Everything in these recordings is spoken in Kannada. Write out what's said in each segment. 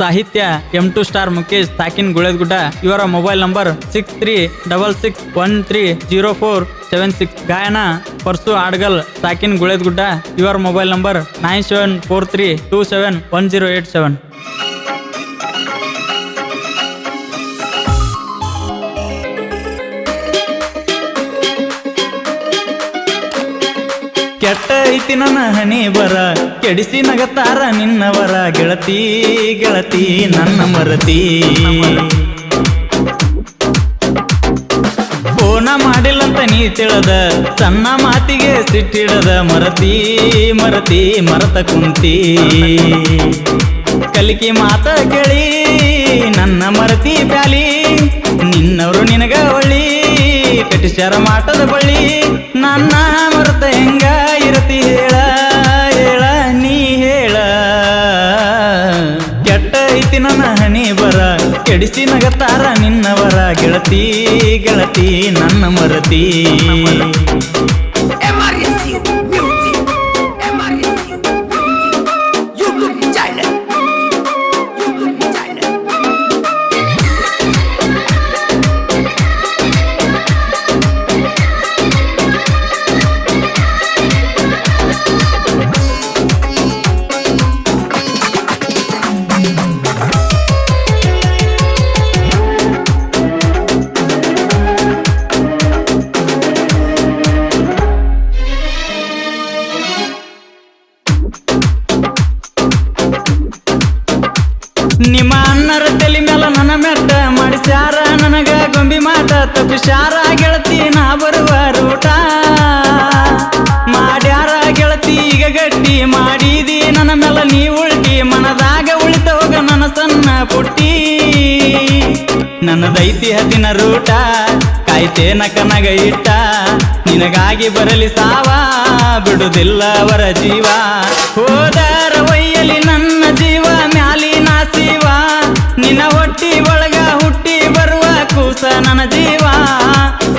ಸಾಹಿತ್ಯ ಎಂ ಟು ಸ್ಟಾರ್ ಮುಖೇಶ್ ಸಾಕಿನ್ ಗುಳೆದ್ಗುಡ್ಡ, ಇವರ mobile number six three double six one three zero four seven six ಗಾಯನ, ಪರ್ಸು ಆಡ್ಗಲ್, ಸಾಕಿನ್ ಗುಳೆದ್ಗುಡ್ಡ, ಇವರ mobile number nine seven four three two seven one zero eight seven ಕೆಟ್ಟ ಐತಿ ನನ್ನ ಹನಿ ಬರ ಕೆಡಿಸಿ ನಗತಾರ ನಿನ್ನವರ. ಗೆಳತಿ ಗೆಳತಿ, ನನ್ನ ಮರತಿ. ಫೋನ ಮಾಡಿಲ್ಲಂತ ನೀ ತಿಳದ, ಸಣ್ಣ ಮಾತಿಗೆ ಸಿಟ್ಟಿಡದ ಮರತಿ ಮರತಿ, ಮರತ ಕುಂತಿ. ಕಲಿಕೆ ಮಾತ ಕೇಳಿ, ನನ್ನ ಮರತಿ ಬ್ಯಾಲಿ ನಿನ್ನವರು ನಿನಗ ಒಳ್ಳಿ ಕಟಿಸ್ಯಾರ ಮಾಟದ ಬಳ್ಳಿ. ನನ್ನ ಮರತ ಹೆಂಗ ಇರತಿ ಹೇಳ ಹೇಳ, ನೀ ಹೇಳ. ಕೆಟ್ಟ ಐತಿ ನನ್ನ ಹಣಿ ಬರ, ಕೆಡಿಸಿ ನಗತಾರ ನಿನ್ನವರ ಗೆಳತಿ ಗೆಳತಿ, ನನ್ನ ಮರತಿ. ನಿಮ್ಮ ಅಣ್ಣರ ತಲೆ ಮೇಲೆ ನನ್ನ ಮೆಟ್ಟ ಮಾಡಿಸ್ಯಾರ. ನನಗ ಗೊಂಬಿ ಮಾತ ತಪ್ಪಿಸ್ಯಾರ. ಗೆಳತಿ, ನಾ ಬರುವ ರೂಟ. ಮಾಡ್ಯಾರ ಗೆಳತಿ, ಈಗ ಗಟ್ಟಿ ಮಾಡಿದಿ. ನನ್ನ ಮೇಲೆ ನೀ ಉಲ್ಟಿ ಮನದಾಗ ಉಳಿತ ಹೋಗ ನನ್ನ ಸಣ್ಣ ಪುಟ್ಟಿ. ನನ್ನದೈತಿ ಹದಿನ ರೂಟ, ಕಾಯ್ತೇನ ಕನಗ ಇಟ್ಟ. ನಿನಗಾಗಿ ಬರಲಿ ಸಾವ, ಬಿಡುದಿಲ್ಲ ಅವರ ಜೀವ. ಹೋದರ ಒಯ್ಯಲಿ ನನ್ನ ಕೂಸ ನನ್ನ ಜೀವ.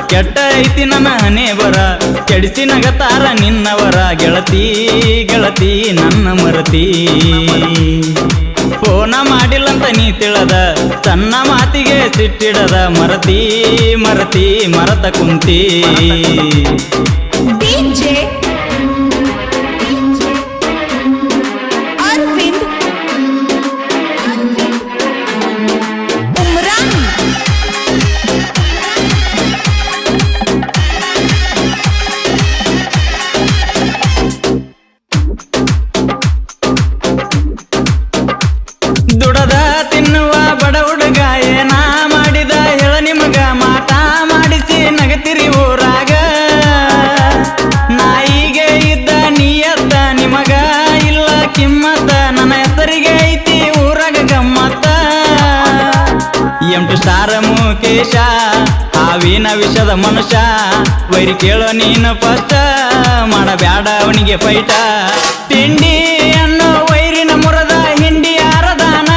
ಕೆಟ್ಟ ಐತಿ ನನ್ನ ಹಣೆ ಬರ ಕೆಡಿಸಿ ನಗತಾರ ನಿನ್ನವರ. ಗೆಳತಿ ಗೆಳತಿ, ನನ್ನ ಮರತಿ. ಫೋನ ಮಾಡಿಲ್ಲಂತ ನೀ ತಿಳದ. ತನ್ನ ಮಾತಿಗೆ ಸಿಟ್ಟಿಡದ. ಮರತಿ ಮರತಿ, ಮರತ ಕುಂತಿ. ಎಂಟು ಸ್ಟಾರ ಮುಕೇಶ, ಹಾವಿನ ವಿಷದ ಮನುಷ್ಯ. ವೈರಿ ಕೇಳೋ ನೀನು ಫಸ್ಟ್ ಮಾಡಬ್ಯಾಡ ಅವನಿಗೆ ಫೈಟ ತಿಂಡಿ ಅನ್ನೋ ವೈರಿನ ಮುರದ, ಹಿಂಡಿ ಆರದಾನ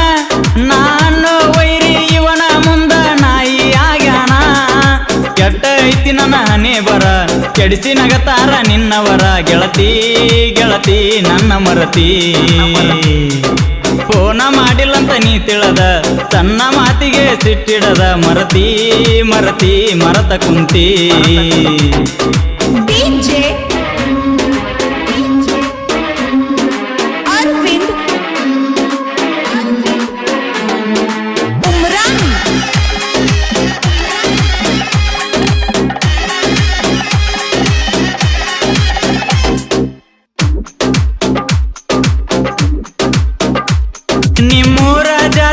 ನಾನು ವೈರಿ ಇವನ ಮುಂದ ನಾಯಿ ಆಗ್ಯಾನ. ಕೆಟ್ಟ ಐತಿ ನನ್ನ ಬರ, ಕೆಡಿಸಿ ನಗತಾರ ನಿನ್ನವರ ಗೆಳತಿ ಗೆಳತಿ ನನ್ನ ಮರತಿ. ಫೋನ ಮಾಡಿಲ್ಲಂತ ನೀ ತಿಳದ ತನ್ನ ಮಾತಿಗೆ ಸಿಟ್ಟಿಡದ ಮರತಿ ಮರತಿ ಮರತ ಕುಂತಿ.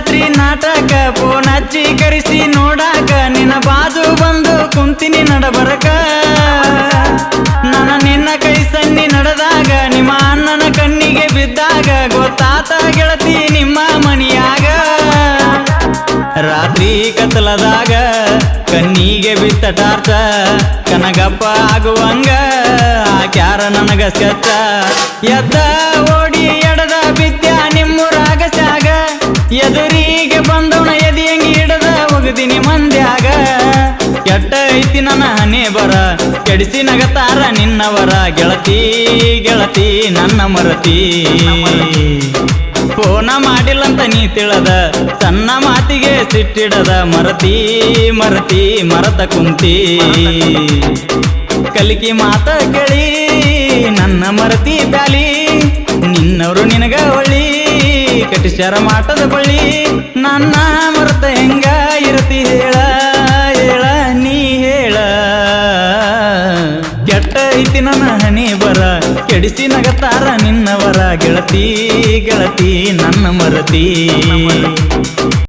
ಜಾತ್ರಿ ನಾಟಕ ಫೋನ್ ಹಚ್ಚಿ ಕರೆಸಿ ನೋಡಾಕ, ನಿನ್ನ ಬಾಜು ಬಂದು ಕುಂತಿನಿ ನಡಬರಕ. ನನ್ನ ನಿನ್ನ ಕೈ ಸನ್ನಿ ನಡೆದಾಗ, ನಿಮ್ಮ ಅಣ್ಣನ ಕಣ್ಣಿಗೆ ಬಿದ್ದಾಗ, ಗೊತ್ತಾತ ಗೆಳತಿ ನಿಮ್ಮ ಮನಿಯಾಗ. ರಾತ್ರಿ ಕತ್ತಲದಾಗ, ಕಣ್ಣಿಗೆ ಬಿತ್ತ ಟಾರ್ಚ, ಕನಗಪ್ಪ ಆಗುವಂಗ, ಆ ಕ್ಯಾರ ನನಗ ಸ್ಕೆಚ್ಚ ಎದ್ದ ಓಡಿ ಹಿಡದ ಮಂದ್ಯಾಗ. ಕೆಟ್ಟ ಐತಿ ನನ್ನ ಹನಿ ಬರ. ಕೆಡಿಸಿ ನಗತಾರ ನಿನ್ನವರ. ಗೆಳತಿ ಗೆಳತಿ, ನನ್ನ ಮರತಿ. ಫೋನ ಮಾಡಿಲ್ಲಂತ ನೀ ತಿಳದ. ಸಣ್ಣ ಮಾತಿಗೆ ಸಿಟ್ಟಿಡದ. ಮರತಿ ಮರತಿ, ಮರತ ಕುಂತಿ. ಕಲಿಕಿ ಮಾತ ಕೇಳಿ, ನನ್ನ ಮರತಿ ಬ್ಯಾಲಿ ನಿನ್ನವರು ನಿನಗ ಒಳ್ಳಿ. ಕಟಿಸ್ಯಾರ ಮಾಟದ ಬಳ್ಳಿ. ನನ್ನ ಮರತ ಹೆಂಗ ಐತಿ ನನ್ನ ಹಣಿ ಬರ ಕೆಡಿಸಿ ನಗತಾರ ನಿನ್ನವರ ಗೆಳತಿ ಗೆಳತಿ ನನ್ನ ಮರತಿ.